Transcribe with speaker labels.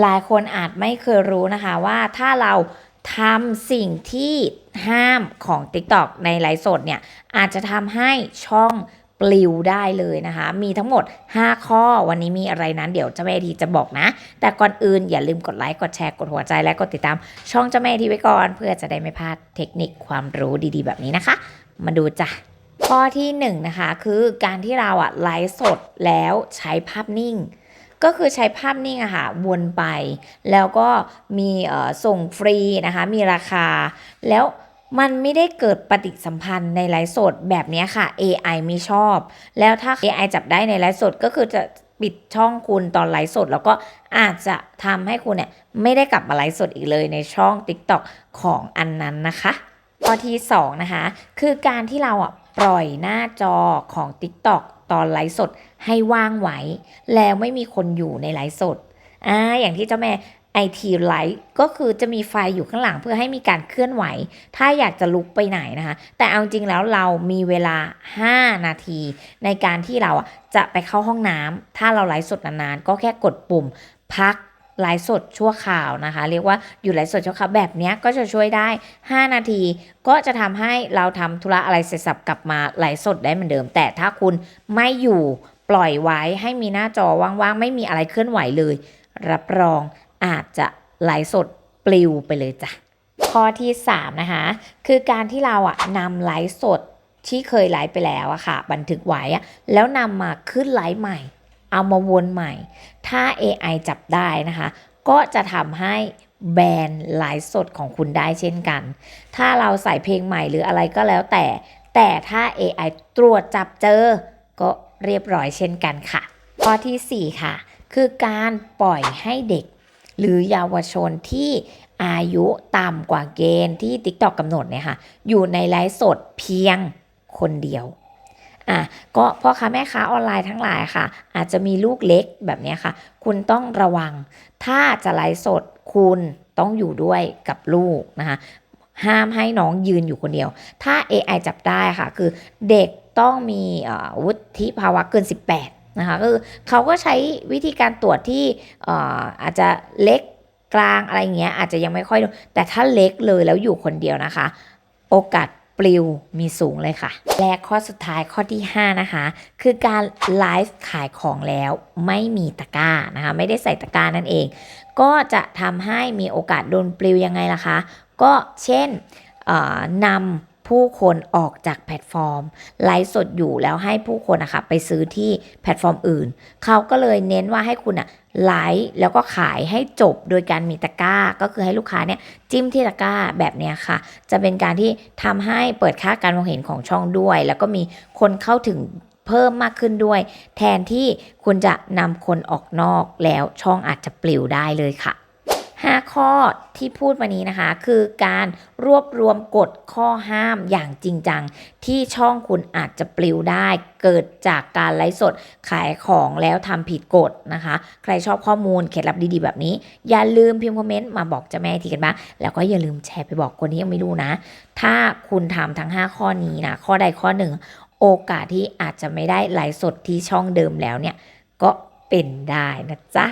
Speaker 1: หลายคนอาจไม่เคยรู้นะคะว่าถ้าเราทำสิ่งที่ห้ามของ TikTok ในไลฟ์สดเนี่ย อาจจะทำให้ช่องปลิวได้เลยนะคะ มีทั้งหมด 5 ข้อวันนี้มีอะไรนั้นเดี๋ยวเจ้าแม่ทีจะบอกนะ แต่ก่อนอื่นอย่าลืมกดไลค์ กดแชร์ กดหัวใจและกดติดตาม ช่องเจ้าแม่ทีไว้ก่อน เพื่อจะได้ไม่พลาดเทคนิคความรู้ดีๆ แบบนี้นะคะ มาดูจ้ะข้อที่1นงนะคะคือการที่เราอะไลฟ์สดแล้วใช้ภาพนิ่ง ก็คือใช้ภาพนิ่งอะค่ะวนไป แล้วก็มีส่งฟรีนะคะ มีราคา แล้วมันไม่ได้เกิดปฏิสัมพันธ์ในไลฟ์สดแบบนี้ค่ะ AI ไม่ชอบ แล้วถ้า AI จับได้ในไลฟ์สดก็คือจะปิดช่องคุณตอนไลฟ์สด แล้วก็อาจจะทำให้คุณเนี่ยไม่ได้กลับมาไลฟ์สดอีกเลยในช่อง TikTok ของอันนั้นนะคะข้อที่2นะคะคือการที่เราอะ ปล่อยหน้าจอของ TikTok ตอนไลฟ์สดให้ว่างไว้ แล้วไม่มีคนอยู่ในไลฟ์สดอ่าอย่างที่เจ้าแม่ไอทีไลท์ก็คือจะมีไฟอยู่ข้างหลังเพื่อให้มีการเคลื่อนไหว ถ้าอยากจะลุกไปไหนนะคะ แต่เอาจริงแล้วเรามีเวลา 5 นาที ในการที่เราจะไปเข้าห้องน้ำถ้าเราไลฟ์สดนานๆก็แค่กดปุ่มพัก ไลฟ์สดชั่วคราวนะคะ เรียกว่าอยู่ไลฟ์สดชั่วคราวแบบนี้ก็จะช่วยได้ 5 นาที ก็จะทำให้เราทำธุระอะไรเสร็จสับกลับมาไลฟ์สดได้เหมือนเดิม แต่ถ้าคุณไม่อยู่ปล่อยไว้ให้มีหน้าจอว่างๆ ไม่มีอะไรเคลื่อนไหวเลย รับรองอาจจะไลฟ์สดปลิวไปเลยจ้ะข้อที่ 3 นะคะ คือการที่เราอะนำไลฟ์สดที่เคยไลฟ์ไปแล้วอะค่ะ บันทึกไว้อะแล้วนำมาขึ้นไลฟ์ใหม่ เอามาวนใหม่ ถ้า AI จับได้นะคะ ก็จะทำให้แบนไลฟ์สดของคุณได้เช่นกัน ถ้าเราใส่เพลงใหม่หรืออะไรก็แล้วแต่ แต่ถ้า AI ตรวจจับเจอ ก็เรียบร้อยเช่นกันค่ะ ข้อทีสี่4 ค่ะ คือการปล่อยให้เด็ก หรือเยาวชนที่อายุต่ำกว่าเกณฑ์ที่ TikTok กำหนดเนี่ยค่ะ อยู่ในไลฟ์สดเพียงคนเดียว อะก็พ่อค้าแม่ค้าออนไลน์ทั้งหลายค่ะ อาจจะมีลูกเล็กแบบนี้ค่ะ คุณต้องระวัง ถ้าจะไลฟ์สดคุณต้องอยู่ด้วยกับลูกนะคะห้ามให้น้องยืนอยู่คนเดียว ถ้า AI จับได้ค่ะ คือเด็กต้องมีวุฒิภาวะเกิน 18 นะคะคือเขาก็ใช้วิธีการตรวจที่ออาจจะเล็กกลางอะไรเงี้ยอาจจะยังไม่ค่อยแต่ถ้าเล็กเลยแล้วอยู่คนเดียวนะคะ โอกาส ปลิวมีสูงเลยค่ะ และข้อสุดท้ายข้อที่ 5 นะคะ คือการไลฟ์ขายของแล้วไม่มีตะกร้านะคะ ไม่ได้ใส่ตะกร้านั่นเอง ก็จะทำให้มีโอกาสโดนปลิวยังไงล่ะคะ ก็เช่นเอ่อนำ ผู้คนออกจากแพลตฟอร์ม ไลฟ์สดอยู่แล้วให้ผู้คนนะคะไปซื้อที่แพลตฟอร์มอื่น เขาก็เลยเน้นว่าให้คุณอะไลฟ์แล้วก็ขายให้จบโดยการมีตะกร้า ก็คือให้ลูกค้าเนี่ยจิ้มที่ตะกร้าแบบเนี้ยค่ะ จะเป็นการที่ทำให้เปิดค่าการมองเห็นของช่องด้วย แล้วก็มีคนเข้าถึงเพิ่มมากขึ้นด้วย แทนที่คุณจะนำคนออกนอกแล้วช่องอาจจะปลิวได้เลยค่ะ 5 ข้อที่พูดมานี้นะคะ คือการรวบรวมกฎข้อห้ามอย่างจริงจัง ที่ช่องคุณอาจจะปลิวได้ เกิดจากการไลฟ์สดขายของแล้วทำผิดกฎนะคะ ใครชอบข้อมูลเคล็ดลับดีๆแบบนี้ อย่าลืมพิมพ์คอมเมนต์มาบอกเจ้าแม่ทีกันบ้างแล้วก็อย่าลืมแชร์ไปบอกคนที่ยังไม่รู้นะ ถ้าคุณทำทั้ง 5 ข้อนี้นะข้อใดข้อหนึ่งโอกาสที่อาจจะไม่ได้ไลฟ์สดที่ช่องเดิมแล้วเนี่ยก็เป็นได้นะจ๊ะ